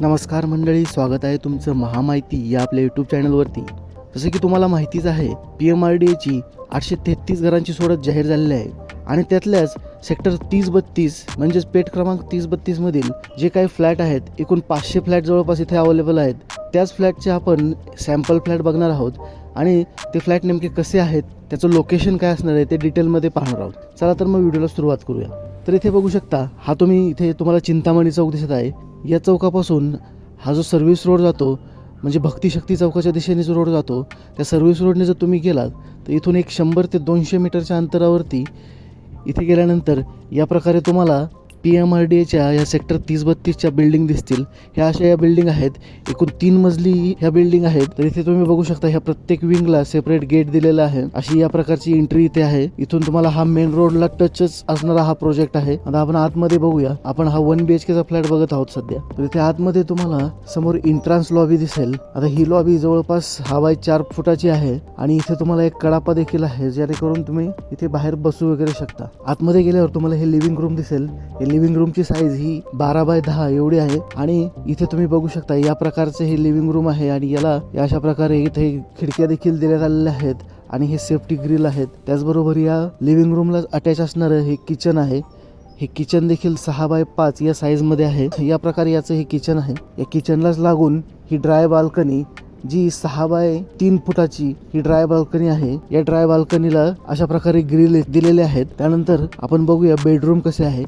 नमस्कार मंडळी स्वागत आहे तुमचं महामाहिती या आपल्या यूट्यूब चॅनलवरती. जसं की तुम्हाला माहितीच आहे पी एम आर डी एची आठशे तेहतीस घरांची सोडत जाहीर झालेली आहे. आणि त्यातल्याच सेक्टर तीस बत्तीस म्हणजेच पेट क्रमांक तीस बत्तीसमधील जे काही फ्लॅट आहेत एकूण पाचशे फ्लॅट जवळपास इथे अवेलेबल आहेत. त्याच फ्लॅटचे आपण सॅम्पल फ्लॅट बघणार आहोत. आणि ते फ्लॅट नेमके कसे आहेत त्याचं लोकेशन काय असणार आहे ते डिटेलमध्ये पाहणार आहोत. चला तर मग व्हिडिओला सुरुवात करूया. तर इथे बघू शकता हा तुम्ही इथे तुम्हाला चिंतामणी चौक दिसत आहे. या चौकापासून हा जो सर्व्हिस रोड जातो म्हणजे भक्तिशक्ती चौकाच्या दिशेने जो रोड जातो त्या सर्व्हिस रोडने जर तुम्ही गेलात तर इथून एक शंभर ते दोनशे मीटरच्या अंतरावरती इथे गेल्यानंतर या प्रकारे तुम्हाला पी एम आर डी एच्या या सेक्टर तीस बत्तीसच्या बिल्डिंग दिसतील. ह्या अशा या बिल्डिंग आहेत. एकूण तीन मजली ह्या बिल्डिंग आहेत. तर इथे तुम्ही बघू शकता ह्या प्रत्येक विंगला सेपरेट गेट दिलेला आहे. अशी या प्रकारची एंट्री इथे आहे. इथून तुम्हाला हा मेन रोडला टचच असणारा हा प्रोजेक्ट आहे. आता आपण आतमध्ये बघूया. आपण हा वन बी चा फ्लॅट बघत आहोत सध्या. तर इथे आतमध्ये तुम्हाला समोर इंट्रान्स लॉबी दिसेल. आता ही लॉबी जवळपास हा बाय चार फुटाची आहे. आणि इथे तुम्हाला एक कडापा देखील आहे जेणेकरून तुम्ही इथे बाहेर बसू वगैरे शकता. आतमध्ये गेल्यावर तुम्हाला हे लिव्हिंग रूम दिसेल. हे लिव्हिंग रूमची साईज ही बारा बाय दहा एवढी आहे. आणि इथे तुम्ही बघू शकता या प्रकारचे हे लिव्हिंग रूम आहे आणि याला अशा प्रकारे इथे खिडक्या देखील देण्यात आलेल्या आहेत आणि हे सेफ्टी ग्रिल आहेत. त्याचबरोबर या लिव्हिंग रूमला अटॅच असणारं हे किचन आहे. हे किचन देखील सहा बाय पाच या साईजमध्ये आहे. या प्रकारे याचं हे किचन आहे. या किचनलाच लागून ही ड्राय बाल्कनी जी सहा बाय तीन फुटाची ही ड्राय बाल्कनी आहे या ड्राय बाल्कनीला अशा प्रकारे ग्रिल दिलेले आहेत. त्यानंतर आपण बघूया बेडरूम कसे आहे.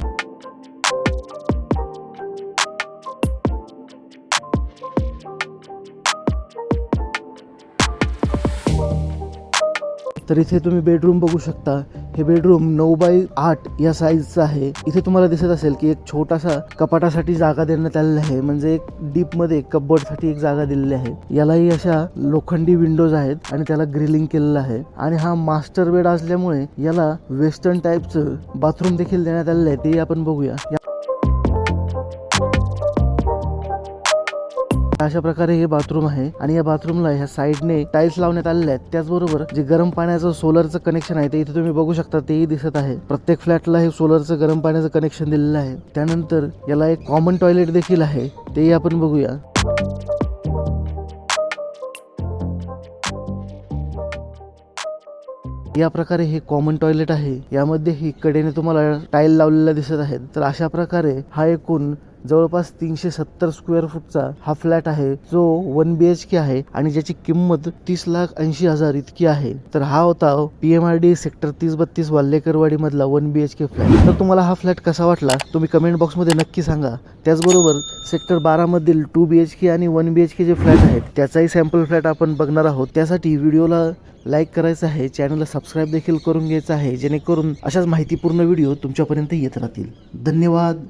तर इथे तुम्ही बेडरूम बघू शकता. हे बेडरूम नऊ बाय आठ या साईजचं आहे. इथे तुम्हाला दिसत असेल की एक छोटासा कपाटासाठी जागा देण्यात आलेली आहे. म्हणजे एक डीपमध्ये कबर्डसाठी एक जागा दिलेली आहे. यालाही अशा लोखंडी विंडोज आहेत आणि त्याला ग्रिलिंग केलेलं आहे. आणि हा मास्टर बेड असल्यामुळे याला वेस्टर्न टाईपचं बाथरूम देखील देण्यात आलेलं आहे. ते आपण बघूया. अशा प्रकारे हे बाथरूम आहे आणि या बाथरूमला ह्या साईडने टाईल्स लावण्यात आलेले आहेत. त्याचबरोबर जे गरम पाण्याचं सोलरचं कनेक्शन आहे ते इथे तुम्ही बघू शकता तेही दिसत आहे. प्रत्येक फ्लॅटला हे सोलरचं गरम पाण्याचं कनेक्शन दिलेलं आहे. त्यानंतर याला एक कॉमन टॉयलेट देखील आहे तेही आपण बघूया. या प्रकारे हे कॉमन टॉयलेट आहे. यामध्ये ही कडेने तुम्हाला टाईल लावलेला दिसत आहेत तर अशा प्रकारे हा एकूण जवळपास तीनशे सत्तर स्क्वेअर फूटचा हा फ्लॅट आहे. जो वन बी एच के आहे आणि ज्याची किंमत तीस लाख ऐंशी हजार इतकी आहे. तर हा होता P M R D sector तीस बत्तीस वाल्लेकरवाडी मधला one B H K flat तर तुम्हाला हा फ्लॅट कसा वाटला? तुम्ही कमेंट बॉक्समध्ये नक्की सांगा. त्याचबरोबर सेक्टर बारा मधील टू बी एच के आणि वन बी एच के जे फ्लॅट आहेत त्याचाही सॅम्पल फ्लॅट आपण बघणार आहोत. त्यासाठी व्हिडिओला लाईक करायचं आहे. चॅनलला सबस्क्राईब देखील करून घ्यायचं आहे. जेणेकरून अशाच माहितीपूर्ण व्हिडिओ तुमच्यापर्यंत येत राहतील. धन्यवाद.